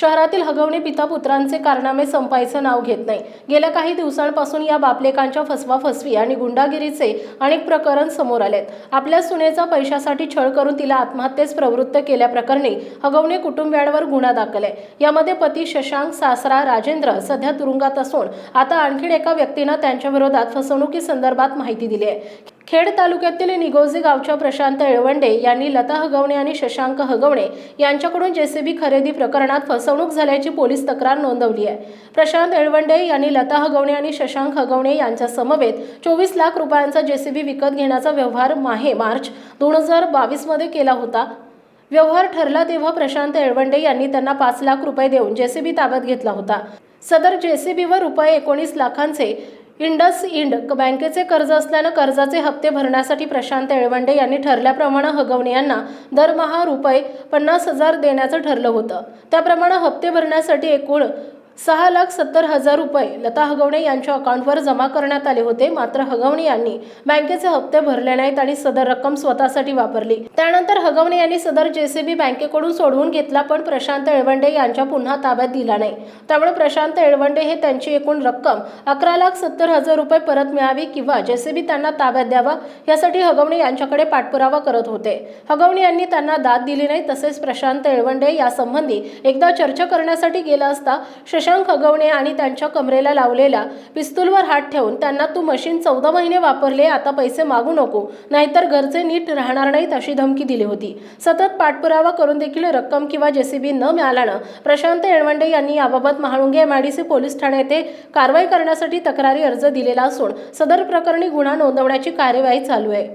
शहरातील हगवणे पिता पुत्रांचे कारनामे संपायचं नाव घेत नाही. गेल्या काही दिवसांपासून या बापलेकांच्या फसवाफसवी आणि गुंडागिरीचे अनेक प्रकरण समोर आलेत. आपल्या सुनेचा पैशासाठी छळ करून तिला आत्महत्येस प्रवृत्त केल्याप्रकरणी हगवणे कुटुंबियांवर गुन्हा दाखल आहे. यामध्ये पती शशांक सासरा राजेंद्र सध्या तुरुंगात असून आता आणखीन एका व्यक्तीनं त्यांच्या विरोधात फसवणुकीसंदर्भात माहिती दिली आहे. खेड तालुक्यातील निगोजी गावच्या प्रशांत येळवंडे यांनी लता हगवणे आणि शशांक हगवणे यांच्याकडून जेसीबी खरेदी प्रकरणात फसवणूक झाल्याची पोलीस तक्रार नोंदवली आहे. प्रशांत येळवंडे यांनी लता हगवणे आणि शशांक हगवणे यांच्या समवेत चोवीस लाख रुपयांचा जेसीबी विकत घेण्याचा व्यवहार माहे मार्च दोन हजार बावीसमध्ये केला होता. व्यवहार ठरला तेव्हा प्रशांत येळवंडे यांनी त्यांना पाच लाख रुपये देऊन जेसीबी ताब्यात घेतला होता. सदर जेसीबीवर रुपये एकोणीस लाखांचे इंडस इंड बँकेचे कर्ज असल्यानं कर्जाचे हप्ते भरण्यासाठी प्रशांत एळवंडे यांनी ठरल्याप्रमाणे हगवणे यांना दरमहा रुपये पन्नास हजार देण्याचं ठरलं होतं. त्याप्रमाणे हप्ते भरण्यासाठी एकूण सहा लाख सत्तर हजार रुपये लता हगवणे यांच्या अकाउंटवर जमा करण्यात आले होते. मात्र हगवणे यांनी बँकेचे हप्ते भरले नाहीत आणि सदर रक्कम स्वतःसाठी वापरली. त्यानंतर हगवणे यांनी सदर जेसीबी बँकेकडून सोडवून घेतला पण प्रशांत एळवंडे यांच्या पुन्हा ताब्यात दिला नाही. त्यामुळे प्रशांत एळवंडे हे त्यांची एकूण रक्कम अकरा लाख सत्तर हजार रुपये परत मिळावी किंवा जेसीबी त्यांना ताब्यात द्यावा यासाठी हगवणे यांच्याकडे पाठपुरावा करत होते. हगवणे यांनी त्यांना दाद दिली नाही तसेच प्रशांत एळवंडे यासंबंधी एकदा चर्चा करण्यासाठी गेला असता शशांक हगवणे आणि त्यांच्या कमरेला लावलेल्या पिस्तूलवर हात ठेवून त्यांना तू मशीन चौदा महिने वापरले आता पैसे मागू नको. नाहीतर घरचे नीट राहणार नाहीत अशी धमकी दिली होती. सतत पाठपुरावा करून देखील रक्कम किंवा जेसीबी न मिळाल्यानं प्रशांत येळवंडे यांनी याबाबत महाळुंगे एमआयडीसी पोलीस ठाणे येथे कारवाई करण्यासाठी तक्रारी अर्ज दिलेला असून सदर प्रकरणी गुन्हा नोंदवण्याची कार्यवाही चालू आहे.